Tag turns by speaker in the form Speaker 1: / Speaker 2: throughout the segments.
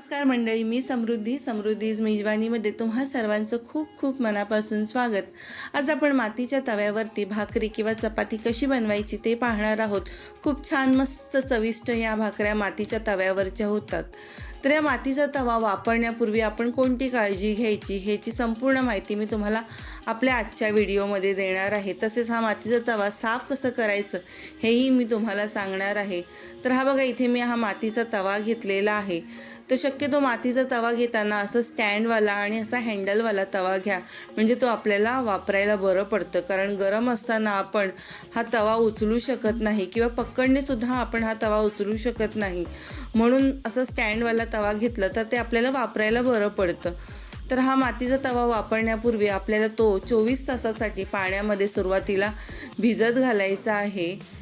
Speaker 1: नमस्कार मंडळी मी समृद्धी. समृद्धीज मेजवानीमध्ये तुम्हा सर्वांचं खूप खूप मनापासून स्वागत. आज आपण मातीच्या तव्यावरती भाकरी किंवा चपाती कशी बनवायची ते पाहणार आहोत. खूप छान मस्त चविष्ट या भाकऱ्या मातीच्या तव्यावरच्या होतात. तर या मातीचा तवा वापरण्यापूर्वी आपण कोणती काळजी घ्यायची ह्याची संपूर्ण माहिती मी तुम्हाला आपल्या आजच्या व्हिडिओमध्ये देणार आहे. तसेच हा मातीचा तवा साफ कसं करायचं हेही मी तुम्हाला सांगणार आहे. तर हा बघा इथे मी हा मातीचा तवा घेतलेला आहे. तर शक्यतो मातीचा तवा घेताना असं स्टँडवाला आणि असा हँडलवाला तवा घ्या. म्हणजे तो आपल्याला वापरायला बरं पडतं. कारण गरम असताना आपण हा तवा उचलू शकत नाही किंवा पकडणे सुद्धा आपण हा तवा उचलू शकत नाही. म्हणून असं स्टँडवाला तवा घेतलं तर ते आपल्याला वापरायला बरं पडतं. तर हा मातीचा तवा वापरण्यापूर्वी आपल्याला तो चोवीस तासासाठी पाण्यामध्ये सुरुवातीला भिजत घालायचा आहे.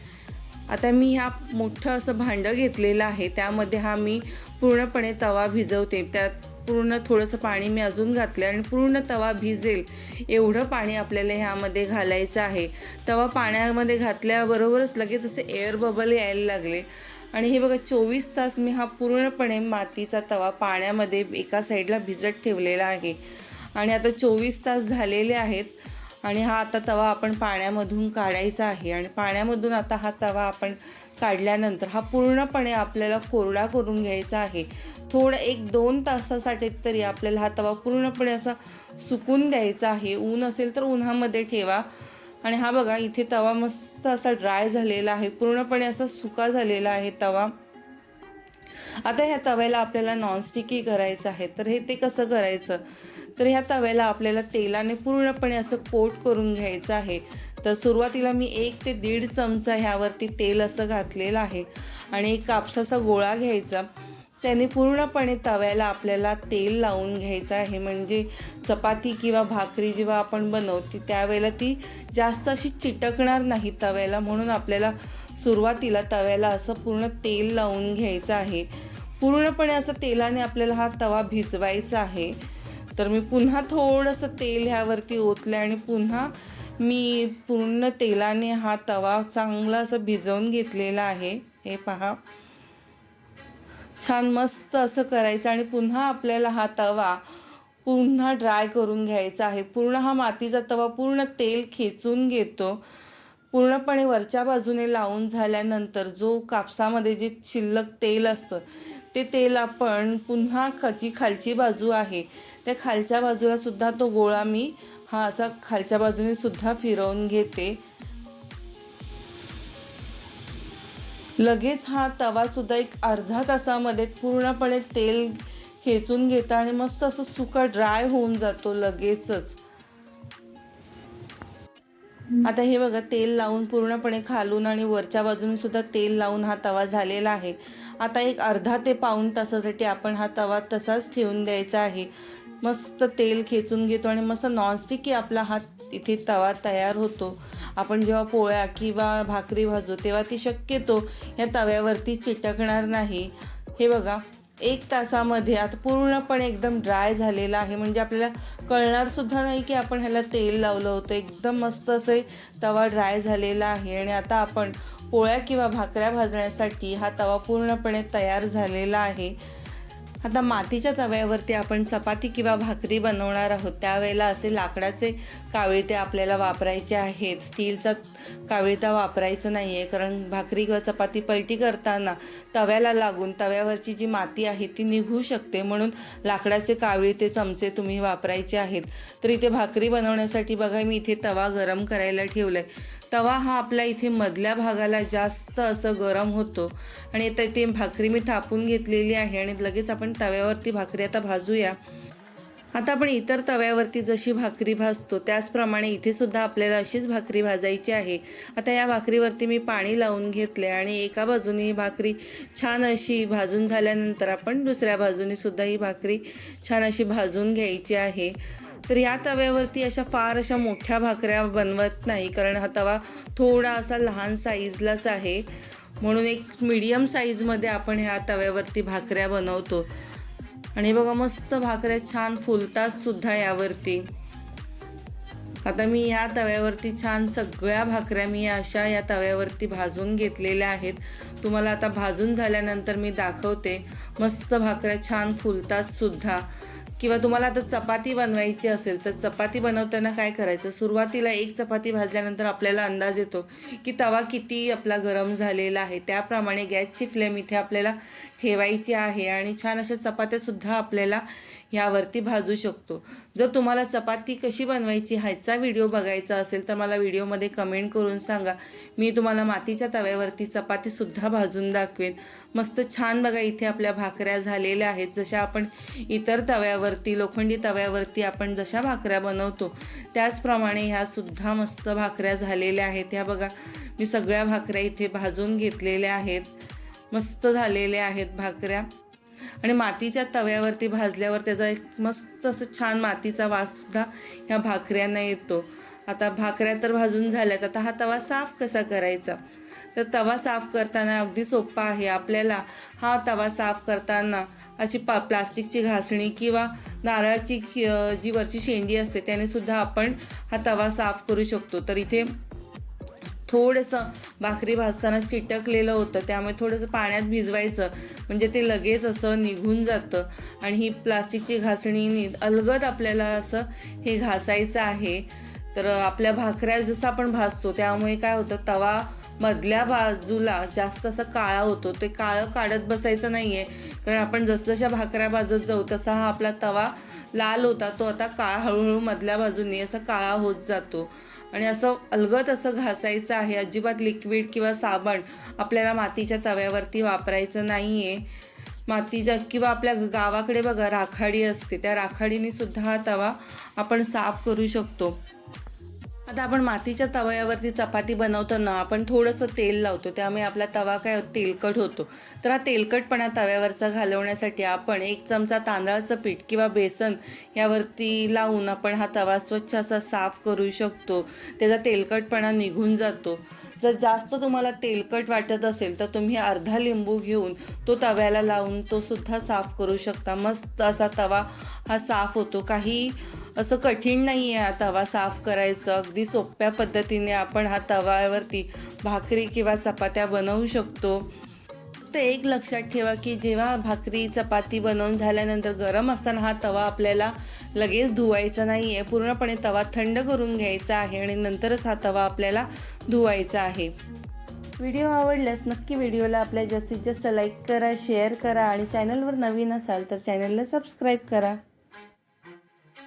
Speaker 1: आता मी ह्या मोठं असं भांडं घेतलेलं आहे त्यामध्ये हा मी पूर्णपणे तवा भिजवते. त्यात पूर्ण थोडंसं पाणी मी अजून घातलं आणि पूर्ण तवा भिजेल एवढं पाणी आपल्याला ह्यामध्ये घालायचं आहे. तवा पाण्यामध्ये घातल्याबरोबरच लगेच असे एअर बबल यायला लागले. आणि हे बघा चोवीस तास मी हा पूर्णपणे मातीचा तवा पाण्यामध्ये एका साईडला भिजत ठेवलेला आहे. आणि आता चोवीस तास झालेले आहेत. आणि हा आता तवा आपण पाण्यामधून काढायचा आहे. आणि पाण्यामधून आता हा तवा आपण काढल्यानंतर हा पूर्णपणे आपल्याला कोरडा करून घ्यायचा आहे. थोडं एक दोन तासासाठी तरी आपल्याला हा तवा पूर्णपणे असा सुकून द्यायचा आहे. ऊन असेल तर उन्हामध्ये ठेवा. आणि हा बघा इथे तवा मस्त असा ड्राय झालेला आहे. पूर्णपणे असा सुका झालेला आहे तवा. आता ह्या तव्याला आपल्याला नॉनस्टिकी करायचं आहे तर हे ते कसं करायचं? तर ह्या तव्याला आपल्याला तेलाने पूर्णपणे असं कोट करून घ्यायचं आहे. तर सुरुवातीला मी एक ते दीड चमचा ह्यावरती तेल असं घातलेलं आहे आणि एक कापसाचा गोळा घ्यायचा. त्याने पूर्णपणे तव्याला आपल्याला तेल लावून घ्यायचं आहे म्हणजे चपाती किंवा भाकरी जेव्हा आपण बनवते त्यावेळेला ती जास्त अशी चिटकणार नाही तव्याला म्हणून आपल्याला सुरुवातीला तव्याला असं पूर्ण तेल लावून घ्यायचं आहे. पूर्णपणे असं तेलाने आपल्याला हा तवा भिजवायचा आहे. तर मी पुन्हा थोडंसं तेल ह्यावरती ओतलं आणि पुन्हा मी पूर्ण तेलाने हा तवा चांगला असं भिजवून घेतलेला आहे. हे पहा. छान मस्त असं करायचं आणि पुन्हा आपल्याला हा तवा पुन्हा ड्राय करून घ्यायचा आहे. पूर्ण हा मातीचा तवा पूर्ण तेल खेचून घेतो. पूर्णपणे वरच्या बाजूने लावून झाल्यानंतर जो कापसामध्ये जे शिल्लक तेल असतं ते तेल आपण पुन्हा जी खालची बाजू आहे. त्या खालच्या बाजूला सुद्धा तो गोळा मी हा असा खालच्या बाजूने सुद्धा फिरवून घेते. लगेच हा तवासुद्धा एक अर्धा तासामध्ये पूर्णपणे तेल खेचून घेता आणि मस्त असं सुका ड्राय होऊन जातो लगेचच. आता हे बघा तेल लावून पूर्णपणे खालून आणि वरच्या बाजूने सुद्धा तेल लावून हा तवा झालेला आहे. आता एक अर्धा ते पाऊण तासासाठी आपण हा तवा तसाच ठेवून द्यायचा आहे. मस्त तेल खेचून घेतो आणि मस्त नॉनस्टिकी आपला हा इथे तवा तयार होतो. आपण जेव्हा पोळ्या किंवा भाकरी भाजू तेव्हा ती शक्यतो या तव्यावरती चिटकणार नाही. हे बघा एक तासामध्ये आता पूर्णपणे एकदम ड्राय झालेला आहे. म्हणजे आपल्याला कळणारसुद्धा नाही की आपण ह्याला तेल लावलं होतं. एकदम मस्त असे तवा ड्राय झालेला आहे. आणि आता आपण पोळ्या किंवा भाकऱ्या भाजण्यासाठी हा तवा पूर्णपणे तयार झालेला आहे. आता मातीच्या तव्यावरती आपण चपाती किंवा भाकरी बनवणार आहोत. त्यावेळेला असे लाकडाचे काविळते आपल्याला वापरायचे आहेत. स्टीलचा काविळता वापरायचं नाही आहे कारण भाकरी किंवा चपाती पलटी करताना तव्याला लागून तव्यावरची जी माती आहे ती निघू शकते. म्हणून लाकडाचे काविळते चमचे तुम्ही वापरायचे आहेत. तर इथे भाकरी बनवण्यासाठी बघा मी इथे तवा गरम करायला ठेवला आहे तवा हा आपल्या इथे मधल्या भागाला जास्त असं गरम होतो. आणि आता इथे भाकरी मी थापून घेतलेली आहे आणि लगेच आपण तव्यावरती भाकरी आता भाजूया. आता आपण इतर तव्यावरती जशी भाकरी भाजतो त्याचप्रमाणे इथे सुद्धा आपल्याला अशीच भाकरी भाजायची आहे. आता या भाकरीवरती मी पाणी लावून घेतले आणि एका बाजूने ही भाकरी छान अशी भाजून झाल्यानंतर आपण दुसऱ्या बाजूने सुद्धा ही भाकरी छान अशी भाजून घ्यायची आहे. तर या तव्यावरती अशा फार अशा मोठ्या भाकऱ्या बनवत नाही कारण हा तवा थोडा असा लहान साईजलाच आहे. म्हणून एक मीडियम साईजमध्ये आपण ह्या तव्यावरती भाकऱ्या बनवतो. आणि बघा मस्त भाकऱ्या छान फुलतात सुद्धा यावरती. आता मी ह्या तव्यावरती छान सगळ्या भाकऱ्या मी अशा या तव्यावरती भाजून घेतलेल्या आहेत. तुम्हाला आता भाजून झाल्यानंतर मी दाखवते. मस्त भाकऱ्या छान फुलतात सुद्धा. किंवा तुम्हाला आता चपाती बनवायची असेल तर चपाती बनवताना काय करायचं? सुरुवातीला एक चपाती भाजल्यानंतर आपल्याला अंदाज येतो की तवा किती आपला गरम झालेला आहे. त्याप्रमाणे गॅसची फ्लेम इथे आपल्याला ठेवायची आहे आणि छान अशा चपात्यासुद्धा आपल्याला ह्यावरती भाजू शकतो. जर तुम्हाला चपाती कशी बनवायची ह्याचा व्हिडिओ बघायचा असेल तर मला व्हिडिओमध्ये कमेंट करून सांगा. मी तुम्हाला मातीच्या तव्यावरती चपातीसुद्धा भाजून दाखवेन. मस्त छान बघा इथे आपल्या भाकऱ्या झालेल्या आहेत. जशा आपण इतर तव्यावर तव्यावरती लोखंडी तव्यावरती आपण जशा भाकऱ्या बनवतो त्याचप्रमाणे ह्या सुद्धा मस्त भाकऱ्या झालेल्या आहेत. ह्या बघा मी सगळ्या भाकऱ्या इथे भाजून घेतलेल्या आहेत. मस्त झालेल्या आहेत भाकऱ्या. आणि मातीच्या तव्यावरती भाजल्यावर त्याचा एक मस्त असं छान मातीचा वाससुद्धा ह्या भाकऱ्यांना येतो. आता भाकऱ्या तर भाजून झाल्यात. आता हा तवा साफ कसा करायचा? तर तवा साफ करताना अगदी सोपा आहे आपल्याला हा तवा साफ करताना अशी पा प्लास्टिकची घासणी किंवा नारळाची खि- जी वरची शेंडी असते त्याने सुद्धा आपण हा तवा साफ करू शकतो. तर इथे थोडंसं भाकरी भाजताना चिटकलेलं होतं त्यामुळे थोडंसं पाण्यात भिजवायचं. म्हणजे ते लगेच असं निघून जातं आणि ही प्लास्टिकची घासणीने अलगद आपल्याला असं हे घासायचं आहे. तर आपल्या भाकऱ्या जसं आपण भाजतो त्यामुळे काय होतं तवा मधल्या बाजूला जास्त असं काळा होतो. ते काळं काढत बसायचं नाही आहे कारण आपण जसजशा भाकऱ्या भाजत जाऊ तसा हा आपला तवा लाल होता तो आता काळा हळूहळू मधल्या बाजूने असा काळा होत जातो. आणि असं अलगत असं घासायचं आहे अजिबात लिक्विड किंवा साबण आपल्याला मातीच्या तव्यावरती वापरायचं नाही आहे मातीच्या किंवा आपल्या गावाकडे बघा राखाडी असते. त्या राखाडीने सुद्धा हा तवा आपण साफ करू शकतो. आता आपण मातीच्या तव्यावरती चपाती बनवताना आपण थोडंसं तेल लावतो. त्यामुळे आपला तवा काय तेलकट होतो. तर हा तेलकटपणा तव्यावरचा घालवण्यासाठी आपण एक चमचा तांदळाचं पीठ किंवा बेसन यावरती लावून आपण हा तवा स्वच्छ असा साफ करू शकतो. त्याचा तेलकटपणा निघून जातो. जर जास्त तुम्हाला तेलकट वाटत असेल तर तुम्ही अर्धा लिंबू घेऊन तो तव्याला लावून तो सुद्धा साफ करू शकता. मस्त असा तवा हा साफ होतो. काही असं कठीण नाही आहे हा तवा साफ करायचं. अगदी सोप्या पद्धतीने आपण हा तव्यावरती भाकरी किंवा चपात्या बनवू शकतो. फक्त एक लक्षात ठेवा की जेव्हा भाकरी चपाती बनवून झाल्यानंतर गरम असताना हा तवा आपल्याला लगेच धुवायचा नाही आहे पूर्णपणे तवा थंड करून घ्यायचा आहे आणि नंतरच हा तवा आपल्याला धुवायचा आहे. व्हिडिओ आवडल्यास नक्की व्हिडिओला आपल्या जास्तीत जास्त लाईक करा शेअर करा आणि चॅनलवर नवीन असाल तर चॅनलला सबस्क्राईब करा.